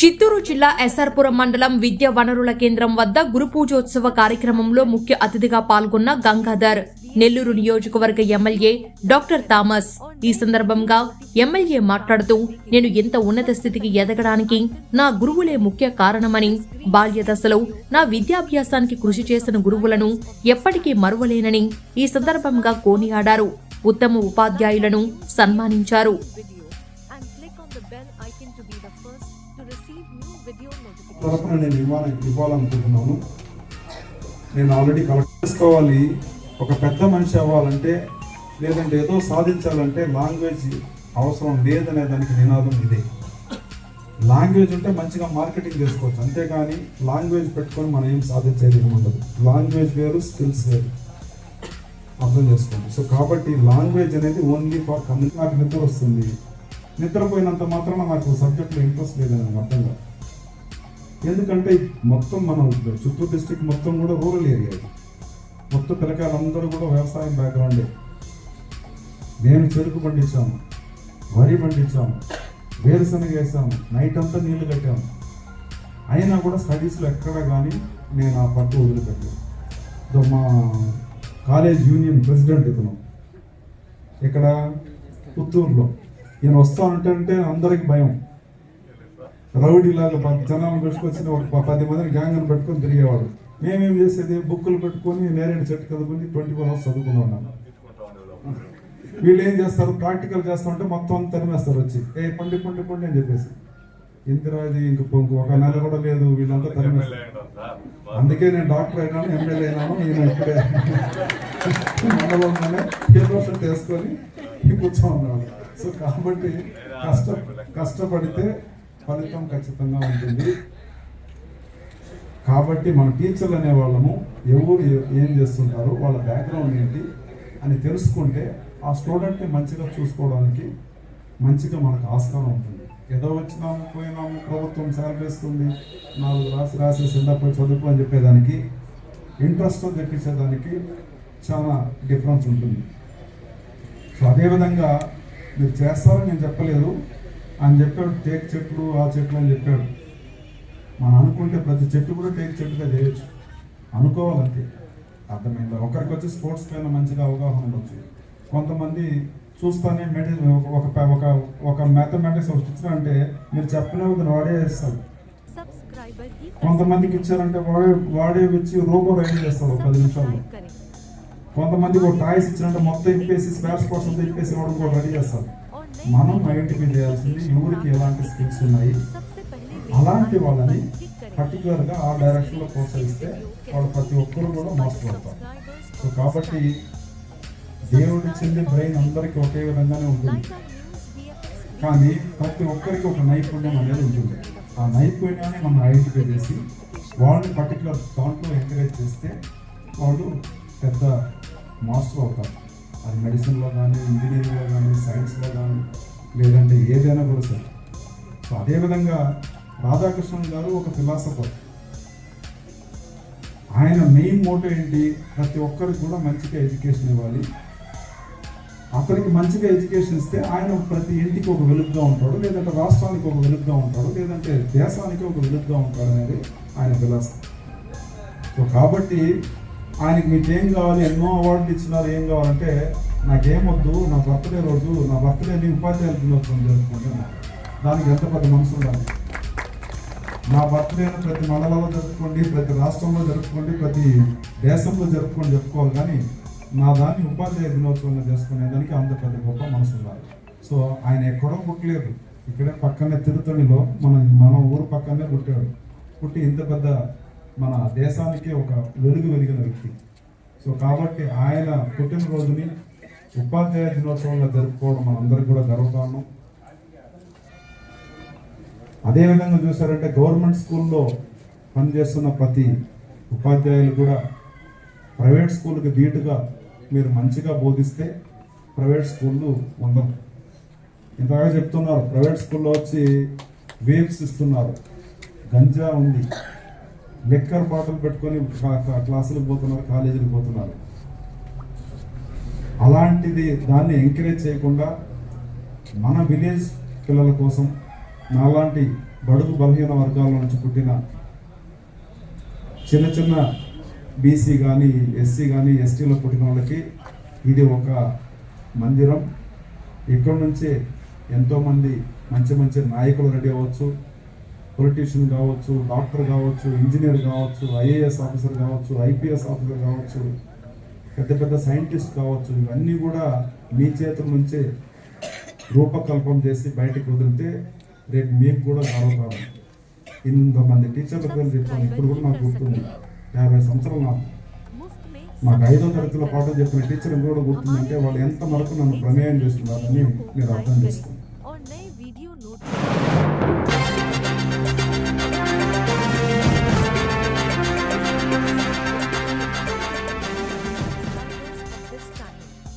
చిత్తూరు జిల్లా ఎస్ఆర్పురం మండలం విద్యా వనరుల కేంద్రం వద్ద గురు పూజోత్సవ కార్యక్రమంలో ముఖ్య అతిథిగా పాల్గొన్న గంగాధర్. నెల్లూరు నియోజకవర్గ ఎమ్మెల్యే డాక్టర్ థామస్. ఈ సందర్భంగా ఎమ్మెల్యే మాట్లాడుతూ నేను ఎంత ఉన్నత స్థితికి ఎదగడానికి నా గురువులే ముఖ్య కారణమని బాల్య దశలో నా విద్యాభ్యాసానికి కృషి చేసిన గురువులను ఎప్పటికీ మరువలేనని ఈ సందర్భంగా కోనియాడారు. ఉత్తమ ఉపాధ్యాయులను సన్మానించారు. తరఫున నేను ఇవ్వాలి ఇవ్వాలనుకుంటున్నాను. నేను ఆల్రెడీ కలెక్ట్ చేసుకోవాలి. ఒక పెద్ద మనిషి అవ్వాలంటే లేదంటే ఏదో సాధించాలంటే లాంగ్వేజ్ అవసరం లేదనే దానికి నినాదం ఇదే. లాంగ్వేజ్ ఉంటే మంచిగా మార్కెటింగ్ చేసుకోవచ్చు. అంతేకాని లాంగ్వేజ్ పెట్టుకొని మనం ఏం సాధించేది ఉండదు. లాంగ్వేజ్ వేరు స్కిల్స్ వేరు. అర్థం చేసుకోండి. సో కాబట్టి లాంగ్వేజ్ అనేది ఓన్లీ ఫర్ కమ్యూనిటీ నాకు నిద్ర వస్తుంది. నిద్రపోయినంత మాత్రాన నాకు సబ్జెక్ట్లో ఇంట్రెస్ట్ లేదని నాకు అర్థం కాదు. ఎందుకంటే మొత్తం మన చిత్తూరు డిస్టిక్ మొత్తం కూడా రూరల్ ఏరియా మొత్తం పిల్లకాయలందరూ కూడా వ్యవసాయం బ్యాక్గ్రౌండే నేను చెరుకు పండించాము వరి పండించాము వేరుశనగ వేసాము నైట్ అంతా నీళ్ళు కట్టాము అయినా కూడా స్టడీస్లో ఎక్కడ కానీ నేను ఆ పట్టు వదిలిపెట్టాను ఇదో మా కాలేజ్ యూనియన్ ప్రెసిడెంట్ ఇతను. ఇక్కడ పుత్తూరులో. ఈయన వస్తానంటే అందరికి భయం. రౌడీలాగా పది జనాలను పెట్టుకొచ్చిన ఒక పది మందిని గ్యాంగ్ని పెట్టుకొని తిరిగేవాడు. మేమేం చేసేది? బుక్కులు పెట్టుకొని నేరేడు చెట్టు చదువుకొని ట్వంటీ ఫోర్ అవర్స్ చదువుకుని ఉన్నాను వీళ్ళు ఏం చేస్తారు? ప్రాక్టికల్ చేస్తామంటే మొత్తం అంతా తరిమేస్తారు వచ్చి. ఏ పండి పండి పండి అని చెప్పేసి. ఇందిరా ఇంక పొంగు ఒక నెల కూడా లేదు. వీళ్ళంతా తరిమేస్తారు. అందుకే నేను డాక్టర్ అయినాను ఎమ్మెల్యే అయినాను నేను ఇక్కడే మండలంలోనే హీరోషన్ వేసుకొని కూర్చో ఉన్నాను సో కాబట్టి కష్ట కష్టపడితే ఫలితం ఖచ్చితంగా ఉంటుంది. కాబట్టి మన టీచర్లు అనే వాళ్ళము ఎవరు ఏం చేస్తుంటారు వాళ్ళ బ్యాక్గ్రౌండ్ ఏంటి అని తెలుసుకుంటే ఆ స్టూడెంట్ని మంచిగా చూసుకోవడానికి మంచిగా మనకు ఆస్కారం ఉంటుంది. ఏదో వచ్చినాము పోయినాము ప్రభుత్వం శాలరీ నాలుగు రాసి రాసేసి పోయి చదువుకో అని చెప్పేదానికి ఇంట్రెస్ట్ తెప్పించేదానికి చాలా డిఫరెన్స్ ఉంటుంది. సో అదేవిధంగా మీరు చేస్తారని నేను చెప్పలేదు. అని చెప్పాడు టేక్ చెట్లు ఆ చెట్లు అని చెప్పాడు. మనం అనుకుంటే ప్రతి చెట్టు కూడా టేక్ చెట్టుగా చేయొచ్చు. అనుకోవాలంతే అర్థమైంది? ఒకరికి వచ్చి స్పోర్ట్స్ పైన మంచిగా అవగాహన ఉండొచ్చు. కొంతమంది చూస్తానే మెటీ ఒక ఒక ఒక మ్యాథమెటిక్స్ ఒకటి ఇచ్చారంటే మీరు చెప్పిన వాడే చేస్తారు కొంతమందికి ఇచ్చారంటే వాడే వాడే వచ్చి రోబో రైడ్ చేస్తారు పది నిమిషాల్లో. కొంతమందికి ఒక టాయిస్ ఇచ్చినట్టు మొత్తం ఇప్పేసి స్క్రాచ్ కోసం ఇప్పేసి వాడు కూడా రెడీ చేస్తారు. మనం ఐడెంటిఫై చేయాల్సింది ఎవరికి ఎలాంటి స్కిల్స్ ఉన్నాయి అలాంటి వాళ్ళని పర్టికులర్గా ఆ డైరెక్షన్లో ప్రోత్సహిస్తే వాళ్ళు ప్రతి ఒక్కరు కూడా మార్చుకుంటారు సో కాబట్టి దేవుడి చెంది బ్రెయిన్ అందరికీ ఒకే విధంగానే ఉంటుంది. కానీ ప్రతి ఒక్కరికి ఒక నైపుణ్యం అనేది ఉంటుంది. ఆ నైపుణ్యాన్ని మనం ఐడెంటిఫై చేసి వాళ్ళని పర్టికులర్ దాంట్లో ఎంకరేజ్ చేస్తే వాళ్ళు పెద్ద మాస్టర్ అవుతాం అది మెడిసిన్లో కానీ ఇంజనీరింగ్లో కానీ సైన్స్లో కానీ లేదంటే ఏదైనా కూడా సరే. సో అదేవిధంగా రాధాకృష్ణన్ గారు ఒక ఫిలాసఫర్ ఆయన మెయిన్ మోటో ఏంటి? ప్రతి ఒక్కరికి కూడా మంచిగా ఎడ్యుకేషన్ ఇవ్వాలి. అతనికి మంచిగా ఎడ్యుకేషన్ ఇస్తే ఆయన ప్రతి ఇంటికి ఒక వెలుగుగా ఉంటాడు లేదంటే రాష్ట్రానికి ఒక వెలుగుగా ఉంటాడు లేదంటే దేశానికి ఒక వెలుగుగా ఉంటాడు అనేది ఆయన ఫిలాసఫీ సో కాబట్టి ఆయనకి మీకు ఏం కావాలి? ఎన్నో అవార్డులు ఇచ్చినారు. ఏం కావాలంటే నాకేమొద్దు నా బర్త్డే రోజు నా బర్త్డేని ఉపాధ్యాయుల దినోత్సవం జరుపుకుంటున్నాను దానికి ఎంత పెద్ద మనసు ఉండాలి? నా బర్త్డేను ప్రతి మండలంలో జరుపుకోండి ప్రతి రాష్ట్రంలో జరుపుకోండి ప్రతి దేశంలో జరుపుకొని చెప్పుకోవాలి కానీ నా దాన్ని ఉపాధ్యాయ దినోత్సవంగా చేసుకునేదానికి అంత పెద్ద గొప్ప మనసు ఉండాలి. సో ఆయన ఎక్కడో పుట్టలేదు. ఇక్కడే పక్కనే తిరుతణిలో మన మన ఊరు పక్కనే పుట్టాడు. పుట్టి ఇంత పెద్ద మన దేశానికి ఒక వెలుగు వెలిగిన వ్యక్తి. సో కాబట్టి ఆయన పుట్టినరోజుని ఉపాధ్యాయ దినోత్సవంగా జరుపుకోవడం మనందరికీ కూడా గర్వకారణం. అదేవిధంగా చూసారంటే గవర్నమెంట్ స్కూల్లో పనిచేస్తున్న ప్రతి ఉపాధ్యాయులు కూడా ప్రైవేట్ స్కూల్కి ధీటుగా మీరు మంచిగా బోధిస్తే ప్రైవేట్ స్కూళ్ళు ఉండవు. ఇంతగా చెప్తున్నారు ప్రైవేట్ స్కూల్లో వచ్చి వేవ్స్ ఇస్తున్నారు. గంజా ఉంది. లెక్కర్ బాటిల్ పెట్టుకొని క్లాసులకు పోతున్నారు కాలేజీలకు పోతున్నారు. అలాంటిది దాన్ని ఎంకరేజ్ చేయకుండా మన విలేజ్ పిల్లల కోసం నాలాంటి బడుగు బలహీన వర్గాల నుంచి పుట్టిన చిన్న చిన్న బీసీ కానీ ఎస్సీ కానీ ఎస్టీలో పుట్టిన వాళ్ళకి ఇది ఒక మందిరం. ఇక్కడ నుంచే ఎంతోమంది మంచి మంచి నాయకులు రెడీ అవ్వచ్చు. పొలిటీషియన్ కావచ్చు డాక్టర్ కావచ్చు ఇంజనీర్ కావచ్చు ఐఏఎస్ ఆఫీసర్ కావచ్చు ఐపీఎస్ ఆఫీసర్ కావచ్చు పెద్ద పెద్ద సైంటిస్ట్ కావచ్చు ఇవన్నీ కూడా మీ చేతుల నుంచి రూపకల్పం చేసి బయటకు వదిలితే రేపు మీకు కూడా గర్వకారం ఇంతమంది టీచర్ల పేరు చెప్పాను ఇప్పుడు కూడా నాకు గుర్తుంది. యాభై సంవత్సరాలు నాకు. నాకు ఐదో తరగతిలో పాఠం చెప్పిన టీచర్ కూడా గుర్తుందంటే వాళ్ళు ఎంత మరకు నన్ను ప్రమేయం చేస్తున్నారని మీరు అర్థం చేసుకున్నాను